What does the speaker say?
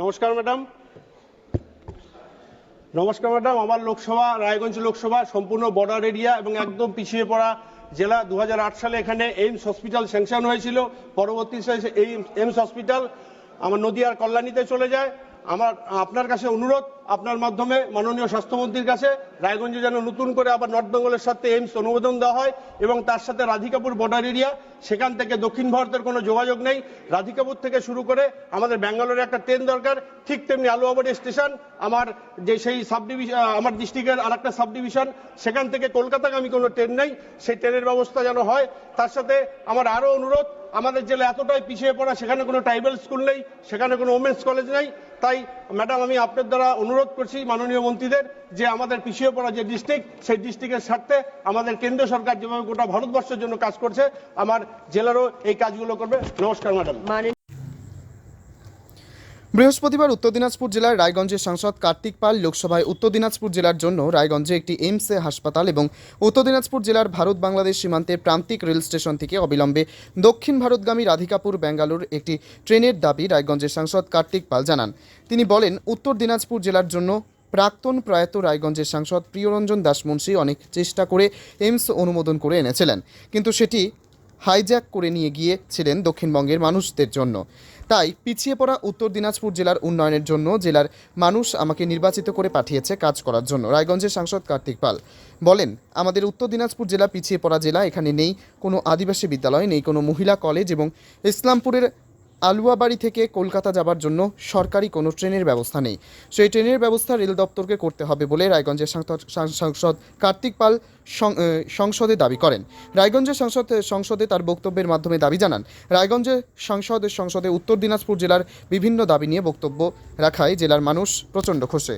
নমস্কার, ম্যাডাম। নমস্কার, ম্যাডাম। আমার লোকসভা, রায়গঞ্জ লোকসভা, সম্পূর্ণ বর্ডার এরিয়া এবং একদম পিছিয়ে পড়া জেলা দু হাজার আট সালে এখানে এইমস হসপিটাল স্যাংশন হয়েছিল। পরবর্তী এই এইমস হসপিটাল আমার নদিয়ার কল্যাণীতে চলে যায়। আমার, আপনার কাছে অনুরোধ আপনার মাধ্যমে মাননীয় স্বাস্থ্যমন্ত্রীর কাছে রায়গঞ্জে যেন নতুন করে আবার নর্থ বেঙ্গলের সাথে এইমস অনুমোদন দেওয়া হয় এবং তার সাথে রাধিকাপুর বর্ডার এরিয়া সেখান থেকে দক্ষিণ ভারতের কোনো যোগাযোগ নেই। রাধিকাপুর থেকে শুরু করে আমাদের ব্যাঙ্গালোরে একটা ট্রেন দরকার, ঠিক তেমনি আলুয়াবাড়ি স্টেশন আমার যে সেই সাব ডিভিশন আমার ডিস্ট্রিক্টের আর একটা সাব ডিভিশন সেখান থেকে কলকাতাগামী কোনো ট্রেন নেই। সেই ট্রেনের ব্যবস্থা যেন হয়। তার সাথে আমার আরও অনুরোধ, আমাদের জেলা এতটাই পিছিয়ে পড়া, সেখানে কোনো ট্রাইবাল স্কুল নেই, সেখানে কোনো ওমেন্স কলেজ নেই। তাই ম্যাডাম, আমি আপনার দ্বারা অনুরোধ করছি মাননীয় মন্ত্রীদের যে আমাদের পিছিয়ে পড়া যে ডিস্ট্রিক্ট সেই ডিস্ট্রিক্টের স্বার্থে আমাদের কেন্দ্রীয় সরকার যেভাবে গোটা ভারতবর্ষের জন্য কাজ করছে, আমার জেলারও এই কাজগুলো করবে। নমস্কার, ম্যাডাম। বৃহস্পতিবার উত্তর দিনাজপুর জেলার রায়গঞ্জের সাংসদ কার্তিক পাল লোকসভায় উত্তর দিনাজপুর জেলার জন্য রায়গঞ্জে একটি এইমসে হাসপাতাল এবং উত্তর দিনাজপুর জেলার ভারত বাংলাদেশ সীমান্তের প্রান্তিক রেল স্টেশন থেকে অবিলম্বে দক্ষিণ ভারতগামী রাধিকাপুর, বেঙ্গালুর একটি ট্রেনের দাবি রায়গঞ্জের সাংসদ কার্তিক পাল জানান। তিনি বলেন, উত্তর দিনাজপুর জেলার জন্য প্রাক্তন প্রয়াত রায়গঞ্জের সাংসদ প্রিয়রঞ্জন দাসমুন্সী অনেক চেষ্টা করে এইমস অনুমোদন করে এনেছিলেন, কিন্তু সেটি হাইজ্যাক করে নিয়ে গিয়েছিলেন দক্ষিণবঙ্গের মানুষদের জন্য। তাই পিছিয়ে পড়া উত্তর দিনাজপুর জেলার উন্নয়নের জন্য জেলার মানুষ আমাকে নির্বাচিত করে পাঠিয়েছে কাজ করার জন্য, রায়গঞ্জের সাংসদ কার্তিক পাল। বলেন, আমাদের উত্তর দিনাজপুর জেলা পিছিয়ে পড়া জেলা, এখানে নেই কোনো আদিবাসী বিদ্যালয়, নেই কোনো মহিলা কলেজ এবং ইসলামপুরের আলুয়াবাড়ি থেকে কলকাতা যাবার জন্য সরকারি কোনো ট্রেনের ব্যবস্থা নেই। সেই ট্রেনের ব্যবস্থা রেল দপ্তরকে করতে হবে বলে রায়গঞ্জের সাংসদ- কার্তিক পাল সংসদে দাবি করেন। রায়গঞ্জের সংসদ, সংসদে তার বক্তব্যের মাধ্যমে দাবি জানান রায়গঞ্জের সংসদের সংসদে উত্তর দিনাজপুর জেলার বিভিন্ন দাবি নিয়ে বক্তব্য রাখায় জেলার মানুষ প্রচণ্ড খুশি